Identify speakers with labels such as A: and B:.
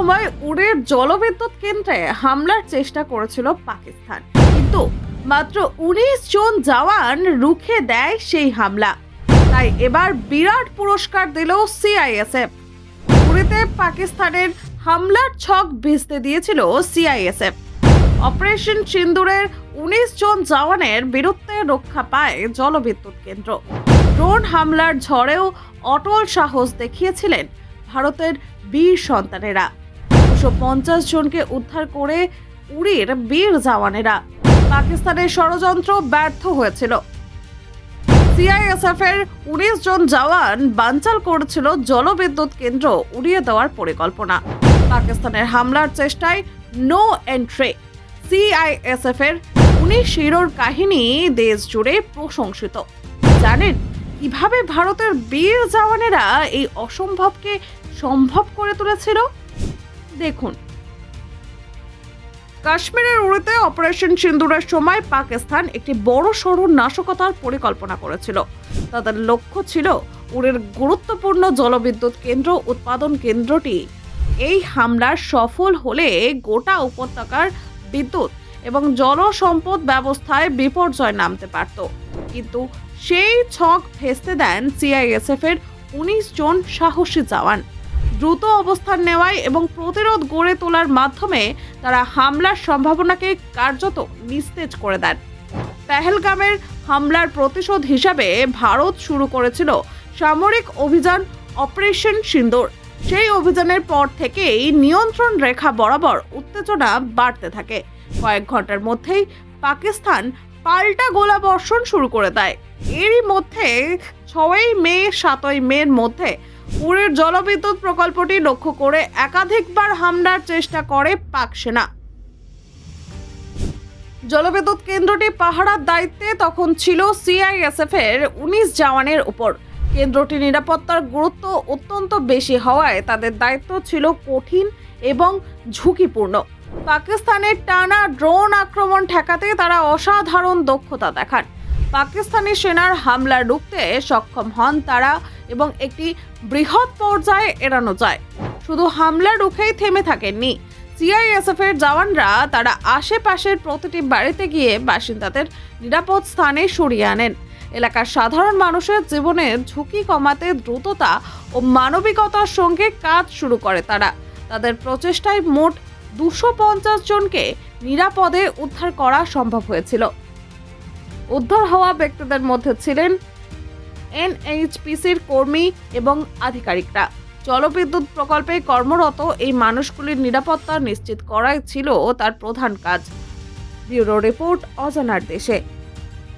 A: সময় উড়ের জলবিদ্যুৎ কেন্দ্রে হামলার চেষ্টা করেছিল পাকিস্তান। কিন্তু মাত্র উনিশ জন জওয়ান রুখে দেয় সেই হামলা। তাই এবার বিরাট পুরস্কার দিল সিআইএসএফ। উড়িতে পাকিস্তানের হামলার ছক ভিজতে দিয়েছিল সিআইএসএফ। অপারেশন সিন্দুরের উনিশ জন জওয়ানের বিরুদ্ধে রক্ষা পায় জলবিদ্যুৎ কেন্দ্র। ড্রোন হামলার ঝড়েও অটল সাহস দেখিয়েছিলেন ভারতের বীর সন্তানেরা। দুশো পঞ্চাশ জনকে উদ্ধার করে উড়ির বীর জওয়ানেরা। পাকিস্তানের ষড়যন্ত্র ব্যর্থ হয়েছিল। সিআইএসএফ এর উনিশ জন জওয়ান বানচাল করেছিল জলবিদ্যুৎ কেন্দ্র উড়িয়ে দেওয়ার পরিকল্পনা। পাকিস্তানের হামলার চেষ্টায় নো এন্ট্রি সিআইএসএফ এর উনিশ হিরোর কাহিনী দেশ জুড়ে প্রশংসিত। জানেন, কীভাবে ভারতের বীর জওয়ানেরা এই অসম্ভবকে সম্ভব করে তুলেছিল? দেখুন। কাশ্মীরের উড়িতে অপারেশন সিন্দুরের সময় পাকিস্তান একটি বড় সড়ো নাশকতার পরিকল্পনা করেছিল। তাদের লক্ষ্য ছিল উড়ের গুরুত্বপূর্ণ জলবিদ্যুৎ কেন্দ্র, উৎপাদন কেন্দ্রটি। এই হামলার সফল হলে গোটা উপত্যকার বিদ্যুৎ এবং জলসম্পদ ব্যবস্থায় বিপর্যয় নামতে পারত। কিন্তু সেই ছক ভেস্তে দেন সিআইএসএফ এর উনিশ জন সাহসী জওয়ান। দ্রুত অবস্থান নেওয়ায় এবং প্রতিরোধ গড়ে তোলার মাধ্যমে তারা হামলার সম্ভাবনাকে কার্যত নিস্তেজ করে দেন। পেহেলগামের হামলার প্রতিশোধ হিসাবে ভারত শুরু করেছিল সামরিক অভিযান অপারেশন সিন্দুর। সেই অভিযানের পর থেকেই নিয়ন্ত্রণ রেখা বরাবর উত্তেজনা বাড়তে থাকে। কয়েক ঘণ্টার মধ্যেই পাকিস্তান পাল্টা গোলা বর্ষণ শুরু করে দেয়। এরই মধ্যে ছয়ই মে, সাতই মের মধ্যে উড়ের জলবিদ্যুৎ প্রকল্পটি লক্ষ্য করে একাধিকবার হামলার চেষ্টা করে পাক সেনা। জলবিদ্যুৎ কেন্দ্রটি পাহারার দায়িত্বে তখন ছিল সিআইএসএফ এর উনিশ জওয়ানের উপর। কেন্দ্রটি নিরাপত্তার গুরুত্ব অত্যন্ত বেশি হওয়ায় তাদের দায়িত্ব ছিল কঠিন এবং ঝুঁকিপূর্ণ। পাকিস্তানের টানা ড্রোন আক্রমণ ঠেকাতে তারা অসাধারণ দক্ষতা দেখান। পাকিস্তানি সেনার হামলা রুখতে সক্ষম হন তারা এবং একটি বৃহৎ পর্যায়ে এড়ানো যায়। শুধু হামলা রুখেই থেমে থাকেননি। সিআইএসএফ এর জওয়ানরা তারা আশেপাশের প্রতিটি বাড়িতে গিয়ে বাসিন্দাদের নিরাপদ স্থানে সরিয়ে আনেন। এলাকার সাধারণ মানুষের জীবনের ঝুঁকি কমাতে দ্রুততা ও মানবিকতার সঙ্গে কাজ শুরু করে তারা। তাদের প্রচেষ্টায় মোট দুশো পঞ্চাশ জনকে নিরাপদে উদ্ধার করা সম্ভব হয়েছিল। উদ্ধার হওয়া ব্যক্তিদের মধ্যে ছিলেন এনএইচপিসির কর্মী এবং আধিকারিকরা। জলবিদ্যুৎ প্রকল্পে কর্মরত এই মানুষগুলির নিরাপত্তা নিশ্চিত করাই ছিল তার প্রধান কাজ। ব্যুরো রিপোর্ট অজানার দেশে।